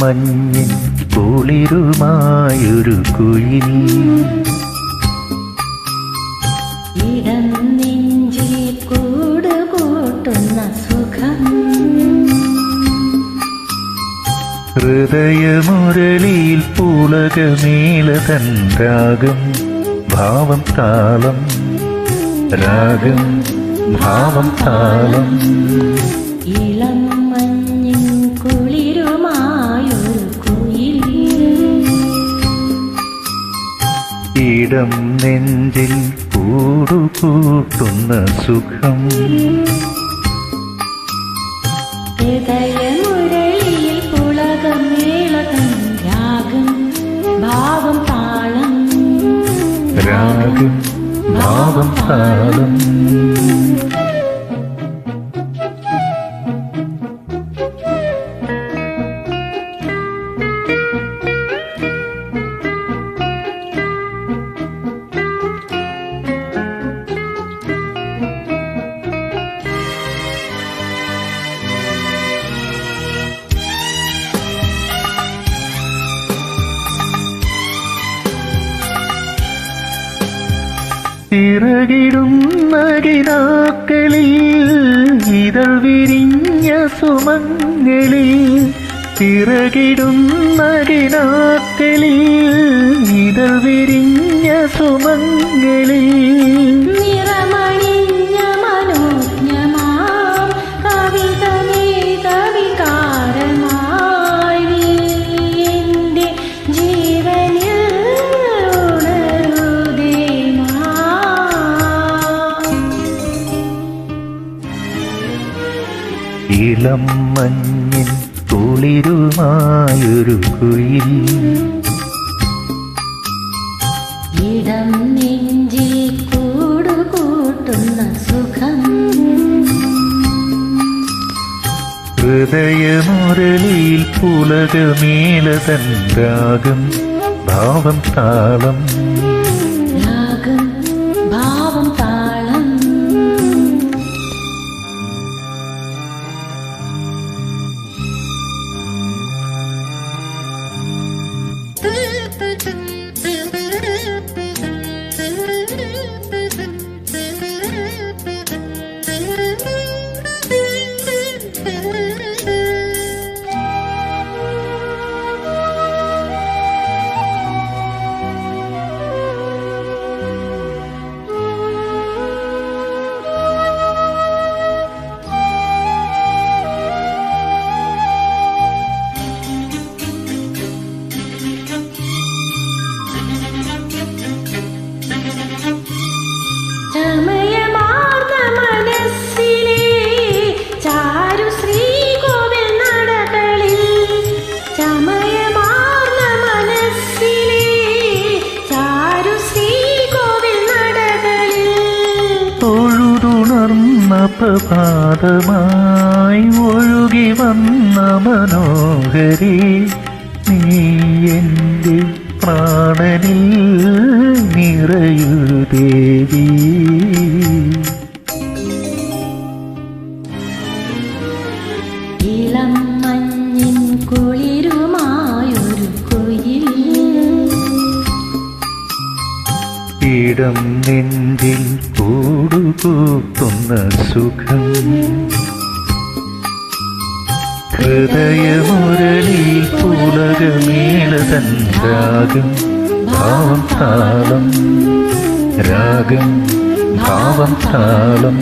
മഞ്ഞിൻ കുളിരുമായൊരു കുയിൽ ഇടം നെഞ്ചിൽ കൂട് കൂട്ടുന്ന സുഖം. ഹൃദയമുരളിയിൽ പുളകമേല തൻ രാഗം ഭാവം താളം. രാഗം ഭാവം താളം. ഇളം ഇടം നെഞ്ചിൽ കൂടുകൂട്ടുന്ന സുഖം. ഹൃദയമുരളിയിൽ പുളകമേളകം രാഗം ഭാവം താളം. രാഗം ഭാവം താളം. ചിറകിടുന്ന കിനാക്കളിൽ ഇതൾ വിരിഞ്ഞ സുമങ്ങളിൽ ചിറകിടുന്ന കിനാക്കളിൽ ഇതൾ വിരിഞ്ഞ സുമങ്ങളിൽ ഇളം മഞ്ഞിൻ കുളിരുമായൊരു കുയിൽ. ഇടം നെഞ്ചിൽ കൂടുകൂട്ടുന്ന സുഖം. ഹൃദയമുരളിയിൽ പുലകമേല തൻ രാഗം ഭാവം താളം. പ്രഭാതമായി ഒഴുകി വന്ന മനോഹരി നീ എന്റെ പ്രാണനിൽ നിറയു ദേവി ഇടം നെഞ്ചിൽ കൂടുകൂട്ടുന്ന സുഖം. ഹൃദയമുരളിയിൽ പുലകമേല തൻ രാഗം ഭാവം താളം. രാഗം ഭാവം താളം.